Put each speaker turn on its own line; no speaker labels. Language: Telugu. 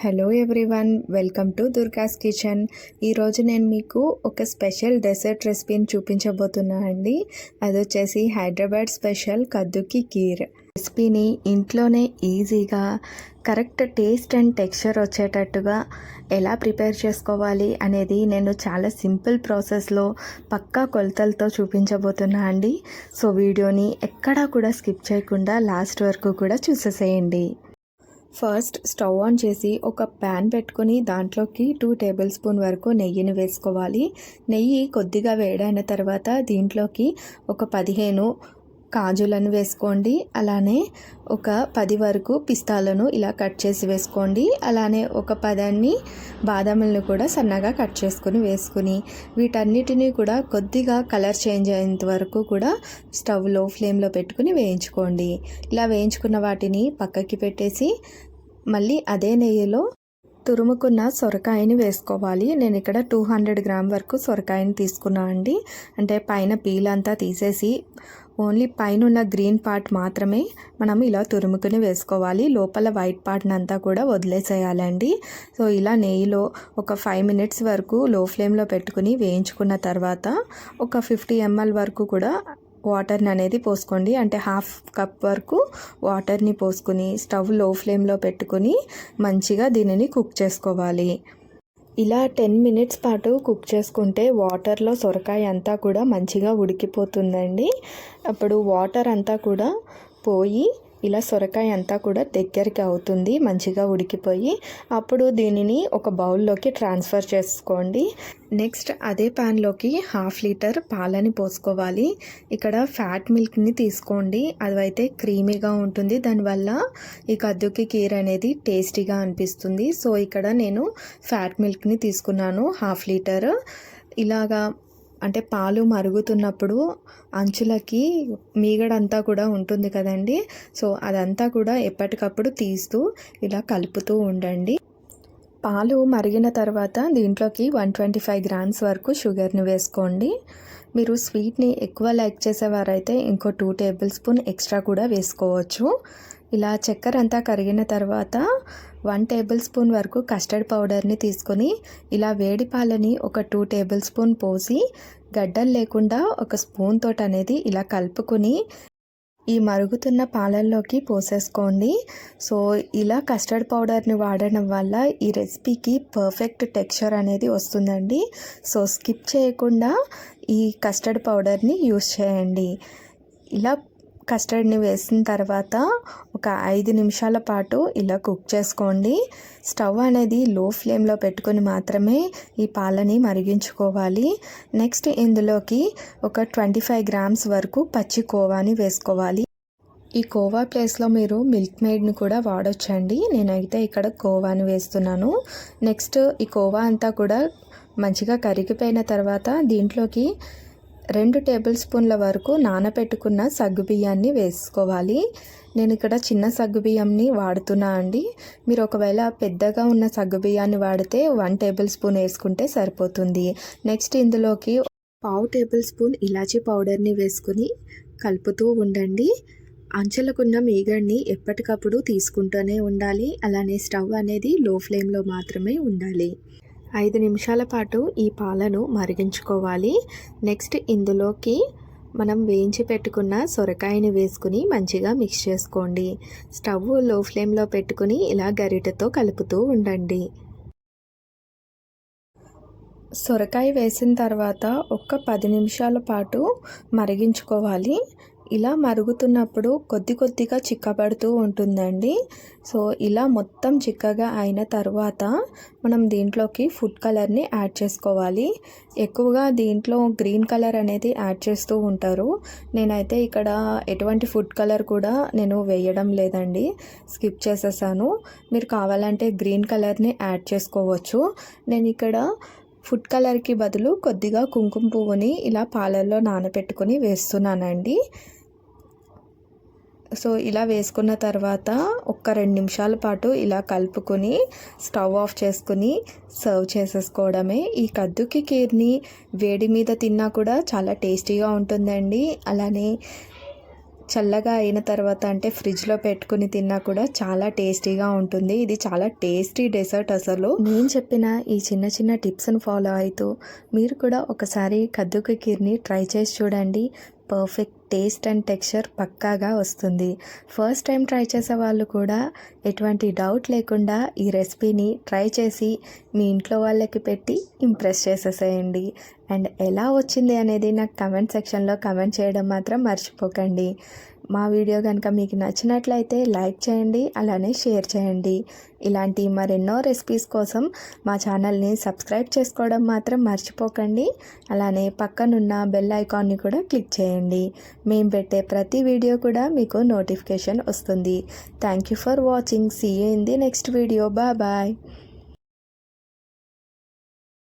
Hello everyone welcome to Durga's kitchen ఈరోజు నేను మీకు ఒక స్పెషల్ డెసర్ట్ రెసిపీని చూపించబోతున్నా అండి. అది వచ్చేసి హైదరాబాద్ స్పెషల్ కద్దుకి కీర్. రెసిపీని ఇంట్లోనే ఈజీగా కరెక్ట్ టేస్ట్ అండ్ టెక్స్చర్ వచ్చేటట్టుగా ఎలా ప్రిపేర్ చేసుకోవాలి అనేది నేను చాలా సింపుల్ ప్రాసెస్లో పక్కా కొలతలతో చూపించబోతున్నా అండి. సో వీడియోని ఎక్కడా కూడా స్కిప్ చేయకుండా లాస్ట్ వరకు కూడా చూసేసేయండి. ఫస్ట్ స్టవ్ ఆన్ చేసి ఒక ప్యాన్ పెట్టుకొని దాంట్లోకి టూ టేబుల్ స్పూన్ వరకు నెయ్యిని వేసుకోవాలి. నెయ్యి కొద్దిగా వేడైన తర్వాత దీంట్లోకి ఒక పదిహేను కాజులను వేసుకోండి. అలానే ఒక పది వరకు పిస్తాలను ఇలా కట్ చేసి వేసుకోండి. అలానే ఒక పదాన్ని బాదాములను కూడా సన్నగా కట్ చేసుకుని వేసుకుని వీటన్నిటినీ కూడా కొద్దిగా కలర్ చేంజ్ అయ్యేంత వరకు కూడా స్టవ్లో ఫ్లేమ్లో పెట్టుకుని వేయించుకోండి. ఇలా వేయించుకున్న వాటిని పక్కకి పెట్టేసి మళ్ళీ అదే నెయ్యిలో తురుముకున్న సొరకాయని వేసుకోవాలి. నేను ఇక్కడ టూ హండ్రెడ్ గ్రామ్ వరకు సొరకాయని తీసుకున్నా అండి. అంటే పైన పీల్ అంతా తీసేసి ఓన్లీ పైన ఉన్న గ్రీన్ పార్ట్ మాత్రమే మనం ఇలా తురుముకుని వేసుకోవాలి. లోపల వైట్ పార్ట్ని అంతా కూడా వదిలేసేయాలండి. సో ఇలా నెయ్యిలో ఒక ఫైవ్ మినిట్స్ వరకు లో ఫ్లేమ్లో పెట్టుకుని వేయించుకున్న తర్వాత ఒక ఫిఫ్టీ ఎంఎల్ వరకు కూడా వాటర్ని అనేది పోసుకోండి. అంటే హాఫ్ కప్ వరకు వాటర్ని పోసుకుని స్టవ్లో ఫ్లేమ్లో పెట్టుకుని మంచిగా దీనిని కుక్ చేసుకోవాలి. ఇలా టెన్ మినిట్స్ పాటు కుక్ చేసుకుంటే వాటర్లో సొరకాయ అంతా కూడా మంచిగా ఉడికిపోతుందండి. అప్పుడు వాటర్ అంతా కూడా పోయి ఇలా సొరకాయ అంతా కూడా దగ్గరికి అవుతుంది మంచిగా ఉడికిపోయి. అప్పుడు దీనిని ఒక బౌల్లోకి ట్రాన్స్ఫర్ చేసుకోండి. నెక్స్ట్ అదే ప్యాన్లోకి హాఫ్ లీటర్ పాలని పోసుకోవాలి. ఇక్కడ ఫ్యాట్ మిల్క్ని తీసుకోండి. అదైతే క్రీమీగా ఉంటుంది. దానివల్ల ఈ కద్దుకి కీర్ అనేది టేస్టీగా అనిపిస్తుంది. సో ఇక్కడ నేను ఫ్యాట్ మిల్క్ని తీసుకున్నాను హాఫ్ లీటర్. ఇలాగా అంటే పాలు మరుగుతున్నప్పుడు అంచులకి మీగడంతా కూడా ఉంటుంది కదండి. సో అదంతా కూడా ఎప్పటికప్పుడు తీస్తూ ఇలా కలుపుతూ ఉండండి. పాలు మరిగిన తర్వాత దీంట్లోకి వన్ ట్వంటీ ఫైవ్ గ్రామ్స్ వరకు షుగర్ని వేసుకోండి. మీరు స్వీట్ని ఎక్కువ లైక్ చేసేవారైతే ఇంకో టూ టేబుల్ స్పూన్ ఎక్స్ట్రా కూడా వేసుకోవచ్చు. ఇలా చక్కెర అంతా కరిగిన తర్వాత వన్ టేబుల్ స్పూన్ వరకు కస్టర్డ్ పౌడర్ని తీసుకొని ఇలా వేడి పాలని ఒక టూ టేబుల్ స్పూన్ పోసి గడ్డలు లేకుండా ఒక స్పూన్ తోటి అనేది ఇలా కలుపుకొని ఈ మరుగుతున్న పాలల్లోకి పోసేసుకోండి. సో ఇలా కస్టర్డ్ పౌడర్ని వాడడం వల్ల ఈ రెసిపీకి పర్ఫెక్ట్ టెక్స్చర్ అనేది వస్తుందండి. సో స్కిప్ చేయకుండా ఈ కస్టర్డ్ పౌడర్ని యూస్ చేయండి. ఇలా కస్టర్డ్ని వేసిన తర్వాత ఒక ఐదు నిమిషాల పాటు ఇలా కుక్ చేసుకోండి. స్టవ్ అనేది లో ఫ్లేమ్లో పెట్టుకొని మాత్రమే ఈ పాలని మరిగించుకోవాలి. నెక్స్ట్ ఇందులోకి ఒక ట్వంటీ ఫైవ్ గ్రామ్స్ వరకు పచ్చి కోవాని వేసుకోవాలి. ఈ కోవా ప్లేస్లో మీరు మిల్క్ మేడ్ని కూడా వాడొచ్చండి. నేనైతే ఇక్కడ కోవాని వేస్తున్నాను. నెక్స్ట్ ఈ కోవా అంతా కూడా మంచిగా కరిగిపోయిన తర్వాత దీంట్లోకి రెండు టేబుల్ స్పూన్ల వరకు నానబెట్టుకున్న సగ్గుబియ్యాన్ని వేసుకోవాలి. నేను ఇక్కడ చిన్న సగ్గుబియ్యంని వాడుతున్నా అండి. మీరు ఒకవేళ పెద్దగా ఉన్న సగ్గుబియ్యాన్ని వాడితే వన్ టేబుల్ స్పూన్ వేసుకుంటే సరిపోతుంది. నెక్స్ట్ ఇందులోకి పావు టేబుల్ స్పూన్ ఇలాచీ పౌడర్ని వేసుకుని కలుపుతూ ఉండండి. అంచెలకున్న మీగడ్ని ఎప్పటికప్పుడు తీసుకుంటూనే ఉండాలి. అలానే స్టవ్ అనేది లో ఫ్లేమ్లో మాత్రమే ఉండాలి. ఐదు నిమిషాల పాటు ఈ పాలను మరిగించుకోవాలి. నెక్స్ట్ ఇందులోకి మనం వేయించి పెట్టుకున్న సొరకాయని వేసుకుని మంచిగా మిక్స్ చేసుకోండి. స్టవ్లో ఫ్లేమ్లో పెట్టుకుని ఇలా గరిటతో కలుపుతూ ఉండండి. సొరకాయ వేసిన తర్వాత ఒక పది నిమిషాల పాటు మరిగించుకోవాలి. ఇలా మరుగుతున్నప్పుడు కొద్ది కొద్దిగా చిక్కబడుతూ ఉంటుందండి. సో ఇలా మొత్తం చిక్కగా అయిన తర్వాత మనం దీంట్లోకి ఫుడ్ కలర్ని యాడ్ చేసుకోవాలి. ఎక్కువగా దీంట్లో గ్రీన్ కలర్ అనేది యాడ్ చేస్తూ ఉంటారు. నేనైతే ఇక్కడ ఎటువంటి ఫుడ్ కలర్ కూడా నేను వేయడం లేదండి. స్కిప్ చేసేసాను. మీరు కావాలంటే గ్రీన్ కలర్ని యాడ్ చేసుకోవచ్చు. నేను ఇక్కడ ఫుడ్ కలర్కి బదులు కొద్దిగా కుంకుమ పువ్వుని ఇలా పాలల్లో నానబెట్టుకొని వేస్తున్నానండి. సో ఇలా వేసుకున్న తర్వాత ఒక్క రెండు నిమిషాల పాటు ఇలా కలుపుకొని స్టవ్ ఆఫ్ చేసుకుని సర్వ్ చేసేసుకోవడమే. ఈ కద్దుకి కీర్ని వేడి మీద తిన్నా కూడా చాలా టేస్టీగా ఉంటుందండి. అలానే చల్లగా అయిన తర్వాత అంటే ఫ్రిడ్జ్లో పెట్టుకుని తిన్నా కూడా చాలా టేస్టీగా ఉంటుంది. ఇది చాలా టేస్టీ డెసర్ట్ అసలు. నేను చెప్పిన ఈ చిన్న చిన్న టిప్స్ని ఫాలో అవుతూ మీరు కూడా ఒకసారి కద్దుకి కీర్ని ట్రై చేసి చూడండి. పర్ఫెక్ట్ టేస్ట్ అండ్ టెక్స్చర్ పక్కాగా వస్తుంది. ఫస్ట్ టైం ట్రై చేసే వాళ్ళు కూడా ఎటువంటి డౌట్ లేకుండా ఈ రెసిపీని ట్రై చేసి మీ ఇంట్లో వాళ్ళకి పెట్టి ఇంప్రెస్ చేసేసేయండి. అండ్ ఎలా వచ్చింది అనేది నాకు కమెంట్ సెక్షన్లో కమెంట్ చేయడం మాత్రం మర్చిపోకండి. మా వీడియో కనుక మీకు నచ్చినట్లయితే లైక్ చేయండి అలానే షేర్ చేయండి. ఇలాంటి మరెన్నో రెసిపీస్ కోసం మా ఛానల్ని సబ్స్క్రైబ్ చేసుకోవడం మాత్రం మర్చిపోకండి. అలానే పక్కనున్న బెల్ ఐకాన్ని కూడా క్లిక్ చేయండి. మేము పెట్టే ప్రతి వీడియో కూడా మీకు నోటిఫికేషన్ వస్తుంది. Thank you for watching see you in the next video bye bye